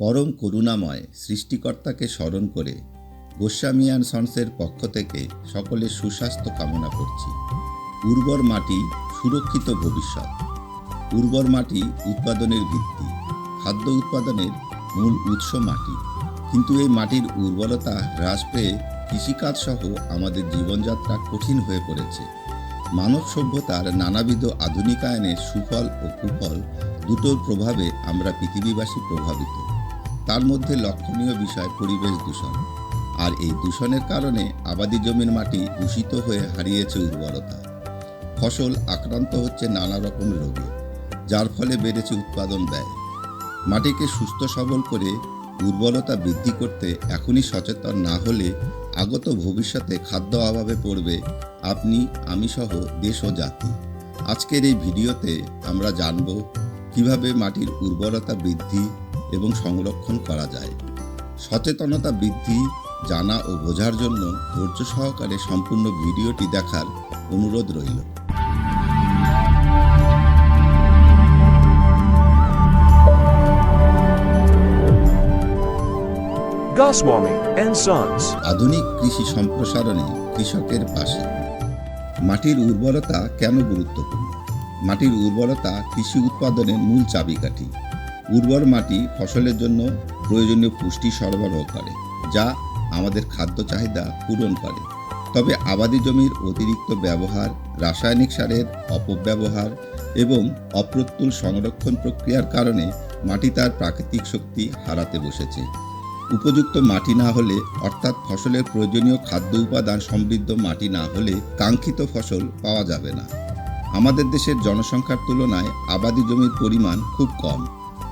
পরম করুণাময় সৃষ্টিকর্তাকে স্মরণ করে গোস্বামিয়ান সন্সের পক্ষ থেকে সকলের সুস্বাস্থ্য কামনা করছি। উর্বর মাটি সুরক্ষিত ভবিষ্যৎ। উর্বর মাটি উৎপাদনের ভিত্তি। খাদ্য উৎপাদনের মূল উৎস মাটি। কিন্তু এই মাটির উর্বরতা হ্রাস পেয়ে কৃষিকাজ সহ আমাদের জীবনযাত্রা কঠিন হয়ে পড়েছে। মানব সভ্যতার নানাবিধ আধুনিকায়নের সুফল ও কুফল দুটোর প্রভাবে আমরা পৃথিবীবাসী প্রভাবিত। তার মধ্যে লক্ষণীয় বিষয় পরিবেশ দূষণ। আর এই দূষণের কারণে আবাদি জমির মাটি দূষিত হয়ে হারিয়েছে উর্বরতা। ফসল আক্রান্ত হচ্ছে নানা রকম রোগে, যার ফলে বেড়েছে উৎপাদন ব্যয়। মাটিকে সুস্থ সবল করে উর্বরতা বৃদ্ধি করতে এখনই সচেতন না হলে আগত ভবিষ্যতে খাদ্য অভাবে পড়বে আপনি আমি সহ দেশ ও জাতি। আজকের এই ভিডিওতে আমরা জানব কীভাবে মাটির উর্বরতা বৃদ্ধি এবং সংরক্ষণ করা যায়। সচেতনতা বৃদ্ধি জানা ও বোঝার জন্য ধৈর্য সহকারে সম্পূর্ণ ভিডিওটি দেখার অনুরোধ রইল. আধুনিক কৃষি সম্প্রসারণে কৃষকের পাশে। মাটির উর্বরতা কেন গুরুত্বপূর্ণ? মাটির উর্বরতা কৃষি উৎপাদনের মূল চাবিকাঠি। উর্বর মাটি ফসলের জন্য প্রয়োজনীয় পুষ্টি সরবরাহ করে, যা আমাদের খাদ্য চাহিদা পূরণ করে। তবে আবাদি জমির অতিরিক্ত ব্যবহার, রাসায়নিক সারের অপব্যবহার এবং অপ্রতুল সংরক্ষণ প্রক্রিয়ার কারণে মাটি তার প্রাকৃতিক শক্তি হারাতে বসেছে। উপযুক্ত মাটি না হলে, অর্থাৎ ফসলের প্রয়োজনীয় খাদ্য উপাদান সমৃদ্ধ মাটি না হলে কাঙ্ক্ষিত ফসল পাওয়া যাবে না। আমাদের দেশের জনসংখ্যার তুলনায় আবাদি জমির পরিমাণ খুব কম।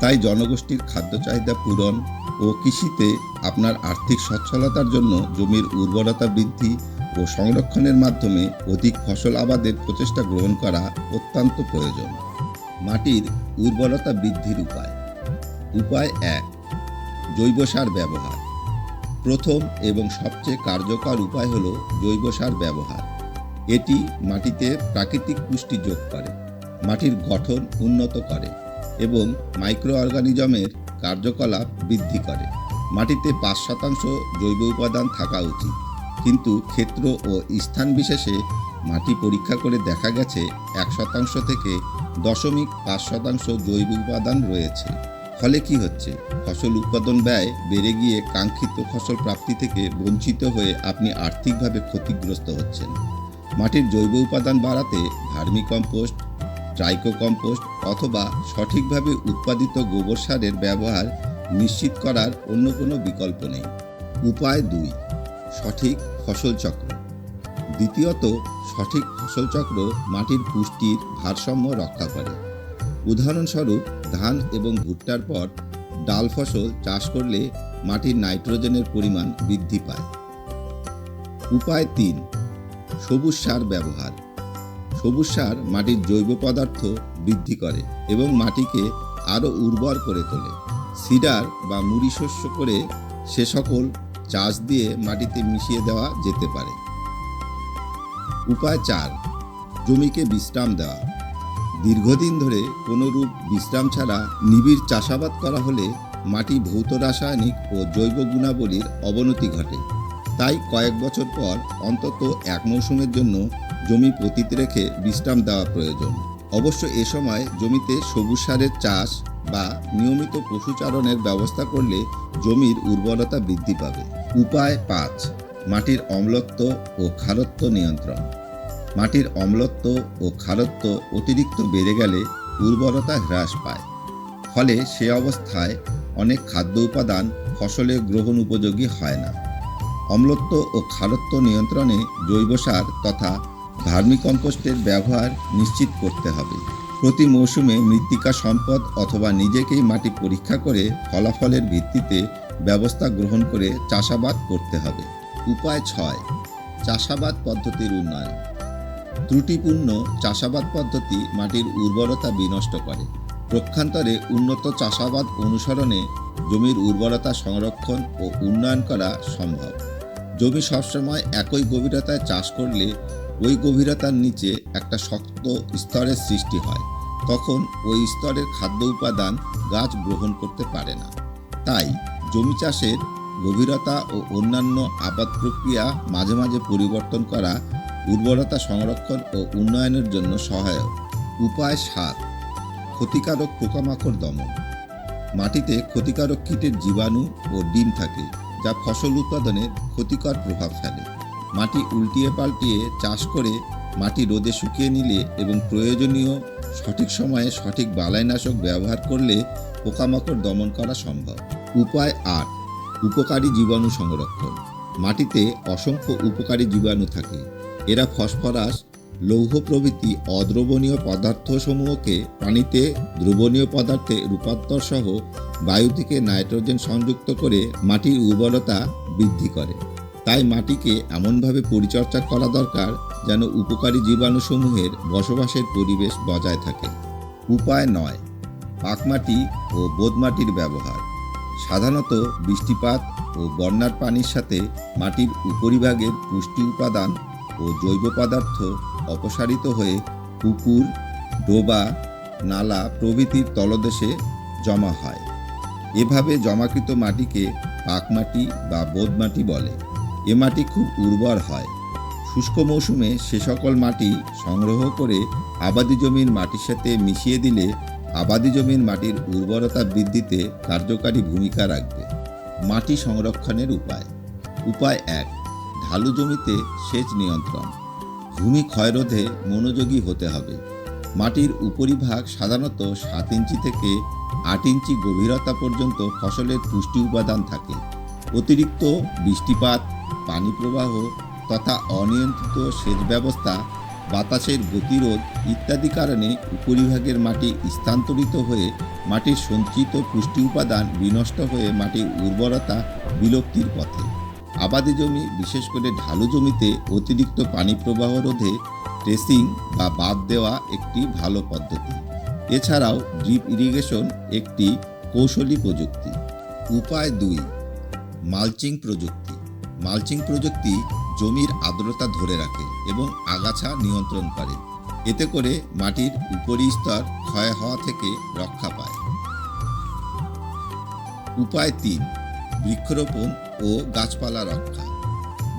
তাই জনগোষ্ঠীর খাদ্য চাহিদা পূরণ ও কৃষিতে আপনার আর্থিক সচ্ছলতার জন্য জমির উর্বরতা বৃদ্ধি ও সংরক্ষণের মাধ্যমে অধিক ফসল আবাদের প্রচেষ্টা গ্রহণ করা অত্যন্ত প্রয়োজন। মাটির উর্বরতা বৃদ্ধির উপায়। উপায় এক, জৈব সার ব্যবহার। প্রথম এবং সবচেয়ে কার্যকর উপায় হল জৈব সার ব্যবহার। এটি মাটিতে প্রাকৃতিক পুষ্টি যোগ করে, মাটির গঠন উন্নত করে। এবং মাইক্রো অর্গানিজমের কার্যকলাপ বৃদ্ধি করে। মাটিতে পাঁচ শতাংশ জৈব উপাদান থাকা উচিত। কিন্তু ক্ষেত্র ও স্থান বিশেষে মাটি পরীক্ষা করে দেখা গেছে এক শতাংশ থেকে দশমিক পাঁচ শতাংশ জৈব উপাদান রয়েছে। ফলে কি হচ্ছে? ফসল উৎপাদন ব্যয় বেড়ে গিয়ে কাঙ্ক্ষিত ফসল প্রাপ্তি থেকে বঞ্চিত হয়ে আপনি আর্থিকভাবে ক্ষতিগ্রস্ত হচ্ছেন। মাটির জৈব উপাদান বাড়াতে ভার্মি কম্পোস্ট ট্রাইকো কম্পোস্ট অথবা সঠিকভাবে উৎপাদিত গোবর সারের ব্যবহার নিশ্চিত করার অন্য কোনো বিকল্প নেই। উপায় দুই, সঠিক ফসল চক্র। দ্বিতীয়ত, সঠিক ফসল চক্র মাটির পুষ্টির ভারসাম্য রক্ষা করে। উদাহরণস্বরূপ, ধান এবং ভুট্টার পর ডাল ফসল চাষ করলে মাটির নাইট্রোজেনের পরিমাণ বৃদ্ধি পায়। উপায় তিন, সবুজ সার ব্যবহার। সবুজ সার মাটির জৈব পদার্থ বৃদ্ধি করে এবং মাটিকে আরও উর্বর করে তোলে। সিডার বা মুড়ি শস্য করে সে সকল চাষ দিয়ে মাটিতে মিশিয়ে দেওয়া যেতে পারে। উপায় চার, জমিকে বিশ্রাম দেওয়া। দীর্ঘদিন ধরে কোনো রূপ বিশ্রাম ছাড়া নিবিড় চাষাবাদ করা হলে মাটি ভৌত রাসায়নিক ও জৈব গুণাবলীর অবনতি ঘটে। তাই কয়েক বছর পর অন্তত এক মৌসুমের জন্য জমি পতিত রেখে বিশ্রাম দেওয়া প্রয়োজন। অবশ্য এ সময় জমিতে সবুজ সারের চাষ বা নিয়মিত পশুচারণের ব্যবস্থা করলে জমির উর্বরতা বৃদ্ধি পাবে। উপায় পাঁচ, মাটির অম্লত্ব ও খারত্ব নিয়ন্ত্রণ। মাটির অম্লত্ব ও খারত্ব অতিরিক্ত বেড়ে গেলে উর্বরতা হ্রাস পায়। ফলে সে অবস্থায় অনেক খাদ্য উপাদান ফসলে গ্রহণ উপযোগী হয় না। অম্লত্ব ও খারত্ব নিয়ন্ত্রণে জৈব সার তথা ভার্মিকম্পোস্টের ব্যবহার নিশ্চিত করতে হবে। প্রতি মৌসুমে মৃত্তিকা সম্পদ অথবা নিজেকেই মাটি পরীক্ষা করে ফলাফলের ভিত্তিতে ব্যবস্থা গ্রহণ করে চাষাবাদ করতে হবে। উপায় ছয়, চাষাবাদ পদ্ধতির উন্নয়ন। ত্রুটিপূর্ণ চাষাবাদ পদ্ধতি মাটির উর্বরতা বিনষ্ট করে। প্রক্ষান্তরে উন্নত চাষাবাদ অনুসরণে জমির উর্বরতা সংরক্ষণ ও উন্নয়ন করা সম্ভব। জমি সবসময় একই গভীরতায় চাষ করলে ওই গভীরতার নিচে একটা শক্ত স্তরের সৃষ্টি হয়। তখন ওই স্তরের খাদ্য উপাদান গাছ গ্রহণ করতে পারে না। তাই জমি চাষের গভীরতা ও অন্যান্য আবাদ প্রক্রিয়া মাঝে মাঝে পরিবর্তন করা উর্বরতা সংরক্ষণ ও উন্নয়নের জন্য সহায়ক। উপায় সাত ক্ষতিকারক পোকামাকড় দমন। মাটিতে ক্ষতিকারক কীটের জীবাণু ও ডিম থাকে, যা ফসল উৎপাদনে ক্ষতিকর প্রভাব ফেলে। মাটি উল্টিয়ে পাল্টিয়ে চাষ করে মাটি রোদে শুকিয়ে নিলে এবং প্রয়োজনীয় সঠিক সময়ে সঠিক বালাইনাশক ব্যবহার করলে পোকামাকড় দমন করা সম্ভব। উপায় আট, উপকারী জীবাণু সংরক্ষণ। মাটিতে অসংখ্য উপকারী জীবাণু থাকে। এরা ফসফরাস, লৌহ প্রভৃতি অদ্রবণীয় পদার্থসমূহকে পানিতে দ্রবণীয় পদার্থে রূপান্তর সহ বায়ু থেকে নাইট্রোজেন সংযুক্ত করে মাটির উর্বরতা বৃদ্ধি করে। তাই মাটিকে এমনভাবে পরিচর্যা করা দরকার যেন উপকারী জীবাণুসমূহের বসবাসের পরিবেশ বজায় থাকে। উপায় নয়, পাকমাটি ও বোদমাটির ব্যবহার। সাধারণত বৃষ্টিপাত ও বন্যার পানির সাথে মাটির উপরিভাগের পুষ্টি উপাদান ও জৈব পদার্থ অপসারিত হয়ে পুকুর, ডোবা, নালা প্রভৃতির তলদেশে জমা হয়। এভাবে জমাকৃত মাটিকে পাকমাটি বা বোদমাটি বলে। এ মাটি খুব উর্বর হয়। শুষ্ক মৌসুমে সে সকল মাটি সংগ্রহ করে আবাদি জমির মাটির সাথে মিশিয়ে দিলে আবাদি জমির মাটির উর্বরতা বৃদ্ধিতে কার্যকারী ভূমিকা রাখবে। মাটি সংরক্ষণের উপায়। উপায় এক, ঢালু জমিতে সেচ নিয়ন্ত্রণ। ভূমি ক্ষয়রোধে মনোযোগী হতে হবে। মাটির উপরিভাগ সাধারণত সাত ইঞ্চি থেকে আট ইঞ্চি গভীরতা পর্যন্ত ফসলের পুষ্টি উপাদান থাকে। অতিরিক্ত বৃষ্টিপাত পানি প্রবাহ তথা অনিয়ন্ত্রিত সেচ ব্যবস্থা, বাতাসের গতিরোধ ইত্যাদি কারণে উপরিভাগের মাটি স্থানান্তরিত হয়ে মাটির সঞ্চিত পুষ্টি উপাদান বিনষ্ট হয়ে মাটির উর্বরতা বিলুপ্তির পথে। আবাদি জমি, বিশেষ করে ঢালু জমিতে অতিরিক্ত পানি প্রবাহ রোধে ট্রেসিং বা বাদ দেওয়া একটি ভালো পদ্ধতি। এছাড়াও ড্রিপ ইরিগেশন একটি কৌশলী প্রযুক্তি। উপায় দুই মালচিং প্রযুক্তি। মালচিং প্রযুক্তি জমির আর্দ্রতা ধরে রাখে এবং আগাছা নিয়ন্ত্রণ করে। এতে করে মাটির উপরিস্তর ক্ষয় হওয়া থেকে রক্ষা পায়। উপায় তিন, বৃক্ষরোপণ ও গাছপালা রক্ষা।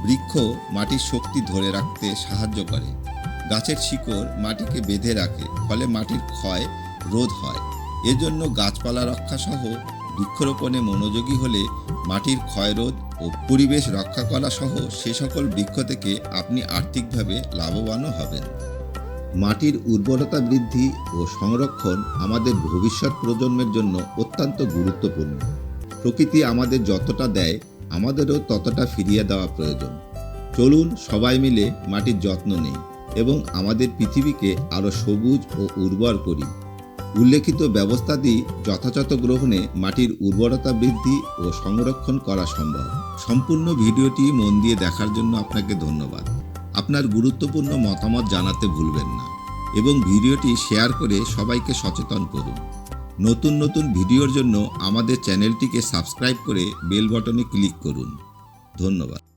বৃক্ষ মাটির শক্তি ধরে রাখতে সাহায্য করে। গাছের শিকড় মাটিকে বেঁধে রাখে, ফলে মাটির ক্ষয় রোধ হয়। এজন্য গাছপালা রক্ষা সহ বৃক্ষরোপণে মনোযোগী হলে মাটির ক্ষয়রোধ ও পরিবেশ রক্ষা করা সহ সে সকল বৃক্ষ থেকে আপনি আর্থিকভাবে লাভবানও হবেন। মাটির উর্বরতা বৃদ্ধি ও সংরক্ষণ আমাদের ভবিষ্যৎ প্রজন্মের জন্য অত্যন্ত গুরুত্বপূর্ণ। প্রকৃতি আমাদের যতটা দেয়, আমাদেরও ততটা ফিরিয়ে দেওয়া প্রয়োজন। চলুন সবাই মিলে মাটির যত্ন নেই এবং আমাদের পৃথিবীকে আরও সবুজ ও উর্বর করি। উল্লেখিত ব্যবস্থাদি যথাযথ গ্রহণে মাটির উর্বরতা বৃদ্ধি ও সংরক্ষণ করা সম্ভব। সম্পূর্ণ ভিডিওটি মন দিয়ে দেখার জন্য আপনাকে ধন্যবাদ। আপনার গুরুত্বপূর্ণ মতামত জানাতে ভুলবেন না এবং ভিডিওটি শেয়ার করে সবাইকে সচেতন করুন। নতুন নতুন ভিডিওর জন্য আমাদের চ্যানেলটিকে সাবস্ক্রাইব করে বেল বটনে ক্লিক করুন। ধন্যবাদ।